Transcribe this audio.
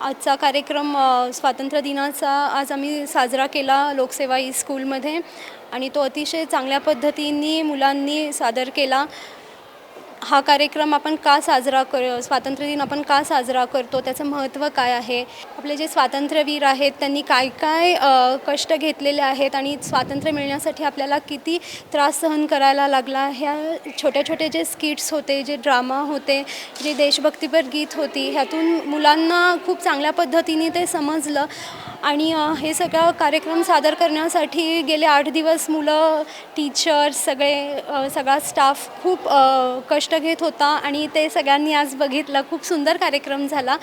आजचा कार्यक्रम स्वातंत्र्य दिनाचा आज आम्ही साजरा केला लोकसेवा ई स्कूलमध्ये आणि तो अतिशय चांगल्या पद्धतीने मुलांनी सादर केला. हा कार्यक्रम आपण का साजरा कर स्वातंत्र्य दिन आपण का साजरा करतो? त्याचं महत्त्व काय आहे? आपले जे स्वातंत्र्यवीर आहेत त्यांनी काय काय कष्ट घेतलेले आहेत आणि स्वातंत्र्य मिळण्यासाठी आपल्याला किती त्रास सहन करायला लागला? ह्या छोट्या छोटे जे स्किट्स होते जे ड्रामा होते जे देशभक्तीपर गीत होती ह्यातून मुलांना खूप चांगल्या पद्धतीने ते समजलं. आणि हे सगळं कार्यक्रम सादर करण्यासाठी गेले आठ दिवस मुलं टीचर्स सगळे सगळा स्टाफ खूप कष्ट कष्ट घेत होता आणि ते सगळ्यांनी आज बघितलं. खूप सुंदर कार्यक्रम झाला.